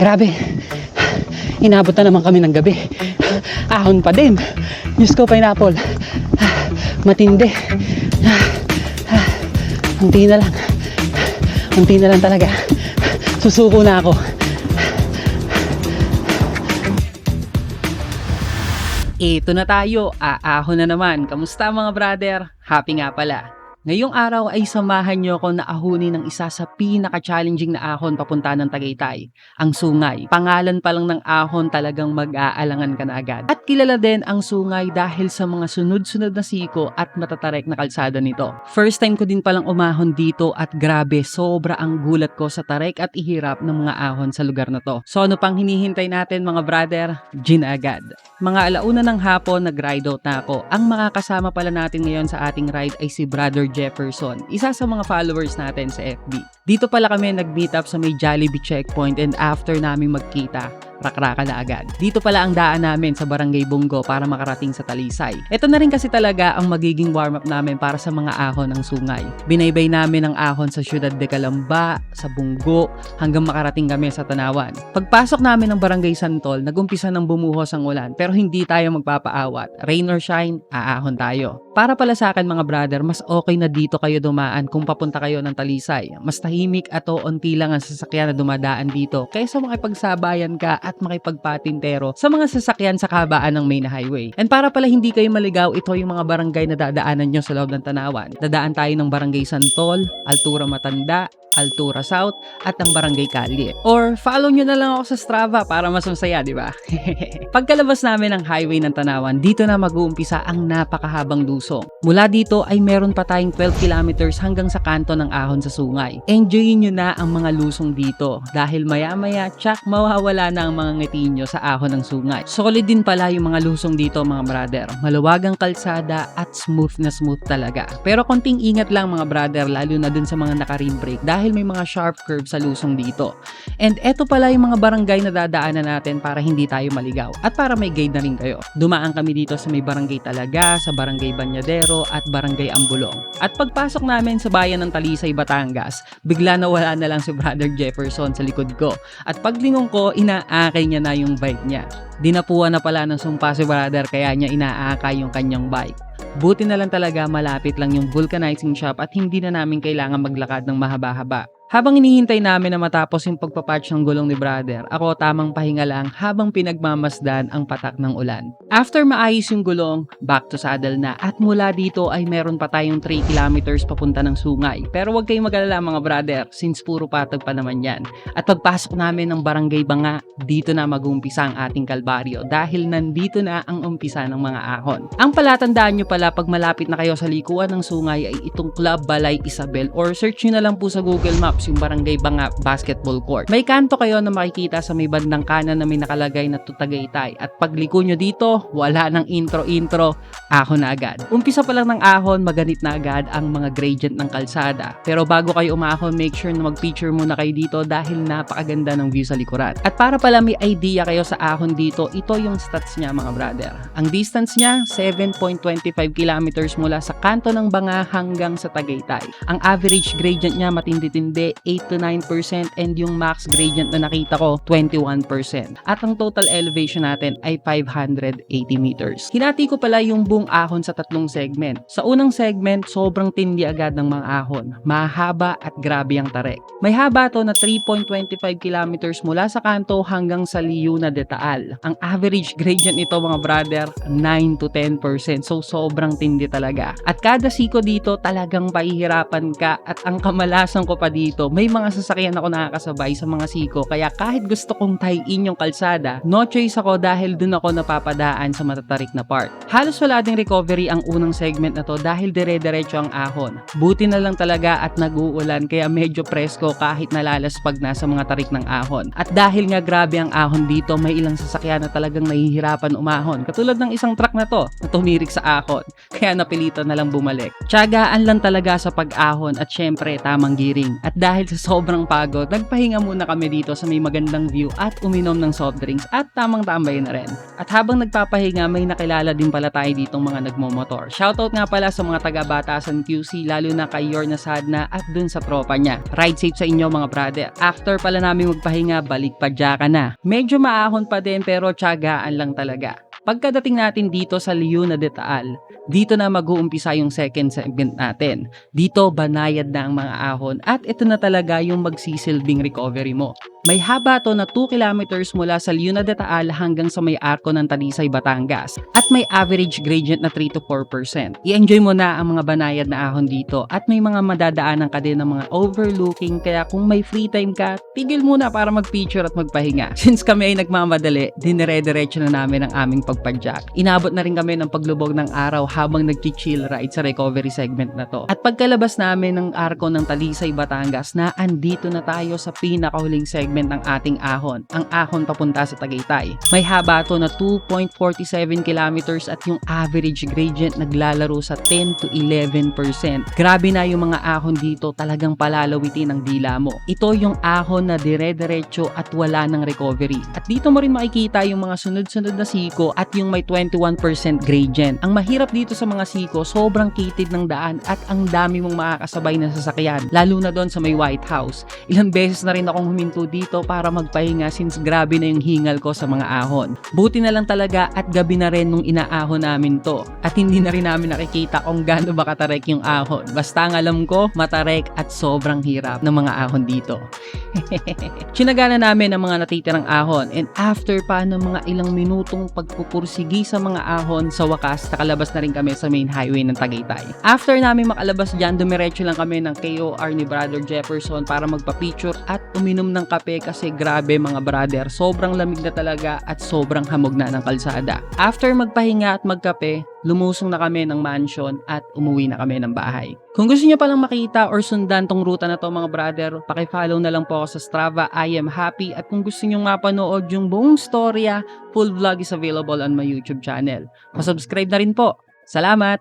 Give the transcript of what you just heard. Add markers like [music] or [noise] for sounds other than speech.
Grabe. Inabot na naman kami ng gabi. Ahon pa din. Diyos ko, pineapple. Matindi. Unti na lang. Unti na lang talaga. Susuko na ako. Ito na tayo, aahon na naman. Kamusta mga brother? Happy nga pala. Ngayong araw ay samahan niyo ako na ahunin ng isa sa pinaka-challenging na ahon papunta ng Tagaytay, ang sungay. Pangalan pa lang ng ahon talagang mag-aalangan ka na agad. At kilala din ang sungay dahil sa mga sunod-sunod na siko at matatarek na kalsada nito. First time ko din palang umahon dito at grabe, sobra ang gulat ko sa tarek at ihirap ng mga ahon sa lugar na to. So ano pang hinihintay natin mga brother? Gin agad. Mga alauna ng hapon, nag-ride out na ako. Ang makakasama pala natin ngayon sa ating ride ay si Brother Jefferson, isa sa mga followers natin sa FB. Dito pala kami nag-meet up sa may Jollibee checkpoint and after namin magkita, rakraka na agad. Dito pala ang daan namin sa Barangay Bungo para makarating sa Talisay. Ito na rin kasi talaga ang magiging warm-up namin para sa mga ahon ng sungay. Binaybay namin ang ahon sa Ciudad de Calamba, sa Bungo, hanggang makarating kami sa Tanawan. Pagpasok namin ng Barangay Santol, nagumpisa ng bumuhos ang ulan pero hindi tayo magpapaawat. Rain or shine, aahon tayo. Para pala sa akin mga brother, mas okay na dito kayo dumaan kung papunta kayo ng Talisay. Mas tahimik at onti lang ang sasakyan na dumadaan dito kaysa makipagsabayan ka makipagpatintero sa mga sasakyan sa kabaan ng main highway. And para pala hindi kayo maligaw, ito yung mga barangay na dadaanan nyo sa loob ng Tanawan. Dadaan tayo ng Barangay Santol, Altura Matanda, Altura South at ang Barangay Kalye. Or follow nyo na lang ako sa Strava para mas masaya, di ba? [laughs] Pagkalabas namin ng highway ng Tanawan, dito na mag-uumpisa ang napakahabang lusong. Mula dito ay meron pa tayong 12 kilometers hanggang sa kanto ng ahon sa sungay. Enjoyin nyo na ang mga lusong dito dahil maya-maya tsak mawawala na ang mga ngiti nyo sa ahon ng sungay. Solid din pala yung mga lusong dito mga brother. Maluwagang kalsada at smooth na smooth talaga. Pero konting ingat lang mga brother lalo na dun sa mga naka-rim brake dahil may mga sharp curve sa lusong dito. And eto pala yung mga barangay na dadaanan natin para hindi tayo maligaw at para may guide na rin kayo. Dumaan kami dito sa may barangay Talaga, sa barangay Banyadero at barangay Ambulong. At pagpasok namin sa bayan ng Talisay, Batangas, bigla na wala na lang si Brother Jefferson sa likod ko. At paglingon ko, inaakay niya na yung bike niya. Dinapuan na pala ng sumpa si Brother kaya niya inaakay yung kanyang bike. Buti na lang talaga malapit lang yung vulcanizing shop at hindi na namin kailangan maglakad ng mahaba-haba. Habang inihintay namin na matapos yung pagpapatch ng gulong ni brother, ako tamang pahinga lang habang pinagmamasdan ang patak ng ulan. After maayos yung gulong, back to saddle na at mula dito ay meron pa tayong 3 kilometers papunta ng sungay. Pero huwag kayong mag-alala mga brother since puro patag pa naman yan. At pagpasok namin ng barangay Banga, dito na mag-uumpisa ang ating kalbaryo dahil nandito na ang umpisa ng mga ahon. Ang palatandaan nyo pala pag malapit na kayo sa likuan ng sungay ay itong Club Balay Isabel or search nyo na lang po sa Google Maps yung Barangay Banga Basketball Court. May kanto kayo na makikita sa may bandang kanan na may nakalagay na Tutagaytay at pagliko nyo dito, wala nang intro-intro, ahon na agad. Umpisa pa lang ng ahon, maganit na agad ang mga gradient ng kalsada. Pero bago kayo umahon, make sure na mag-picture muna kayo dito dahil napakaganda ng view sa likuran. At para pala may idea kayo sa ahon dito, ito yung stats niya mga brother. Ang distance niya, 7.25 kilometers mula sa kanto ng Banga hanggang sa Tagaytay. Ang average gradient niya matindi-tindi, 8 to 9% and yung max gradient na nakita ko, 21%. At ang total elevation natin ay 580 meters. Hinati ko pala yung buong ahon sa tatlong segment. Sa unang segment, sobrang tindi agad ng mga ahon. Mahaba at grabe ang tarek. May haba to na 3.25 kilometers mula sa kanto hanggang sa Liuna de Taal. Ang average gradient nito mga brother, 9 to 10%. So sobrang tindi talaga. At kada siko dito talagang pahihirapan ka at ang kamalasan ko pa dito, may mga sasakyan ako nakakasabay sa mga siko kaya kahit gusto kong tie-in yung kalsada, no choice ako dahil dun ako napapadaan sa matatarik na part. Halos wala ding recovery ang unang segment na to dahil dire-diretso ang ahon. Buti na lang talaga at nag-uulan kaya medyo presko kahit nalalaspag na sa mga tarik ng ahon. At dahil nga grabe ang ahon dito, may ilang sasakyan na talagang nahihirapan umahon. Katulad ng isang truck na to na tumirik sa ahon. [laughs] Kaya napilitan na lang bumalik. Tiyagaan lang talaga sa pag-ahon at syempre tamang giring. At dahil dahil sa sobrang pagod, nagpahinga muna kami dito sa may magandang view at uminom ng soft drinks at tamang tambay na rin. At habang nagpapahinga, may nakilala din pala tayo ditong mga nagmomotor. Shoutout nga pala sa mga taga-batasan QC, lalo na kay Yorna Sadna at dun sa tropa niya. Ride safe sa inyo mga brother. After pala namin magpahinga, balik pa na. Medyo maahon pa din pero tiyagaan lang talaga. Pagkadating natin dito sa Liuna de Taal, dito na mag-uumpisa yung second segment natin. Dito banayad na ang mga ahon at ito na talaga yung magsisilbing recovery mo. May haba to na 2 kilometers mula sa Liuna de Taal hanggang sa may arko ng Talisay, Batangas at may average gradient na 3 to 4%. I-enjoy mo na ang mga banayad na ahon dito at may mga madadaanan ka din ng mga overlooking kaya kung may free time ka, tigil muna para mag-picture at magpahinga. [laughs] Since kami ay nagmamadali, dinire-diretso na namin ang aming pagpadyak. Inabot na rin kami ng paglubog ng araw habang nag-chill ride sa recovery segment na to. At pagkalabas namin ng arko ng Talisay, Batangas na andito na tayo sa pinakahuling segment ng ating ahon, ang ahon papunta sa Tagaytay. May haba to na 2.47 kilometers at yung average gradient naglalaro sa 10 to 11%. Grabe na yung mga ahon dito, talagang palalawitin ang dila mo. Ito yung ahon na dire-diretso at wala ng recovery. At dito mo rin makikita yung mga sunod-sunod na siko at yung may 21% gradient. Ang mahirap dito sa mga siko, sobrang kitid ng daan at ang dami mong makakasabay na sasakyan, lalo na doon sa may White House. Ilang beses na rin akong huminto dito para magpahinga since grabe na yung hingal ko sa mga ahon. Buti na lang talaga at gabi na rin nung inaahon namin to. At hindi na rin namin nakikita kung gaano ba katarek yung ahon. Basta ang alam ko, matarek at sobrang hirap ng mga ahon dito. [laughs] Sinagana namin ang mga natitirang ahon and after pa ng mga ilang minutong pagpupursigi sa mga ahon, sa wakas nakalabas na rin kami sa main highway ng Tagaytay. After namin makalabas dyan, dumiretso lang kami ng KOR ni Brother Jefferson para magpa-picture at uminom ng kape kasi grabe mga brother, sobrang lamig na talaga at sobrang hamog na ng kalsada. After magpahinga at magkape, lumusong na kami ng mansion at umuwi na kami ng bahay. Kung gusto niyo palang makita or sundan tong ruta na to mga brother, pakifollow na lang po ako sa Strava, I am happy. At kung gusto niyo mapanood yung buong storya, full vlog is available on my YouTube channel. Pa-subscribe na rin po. Salamat!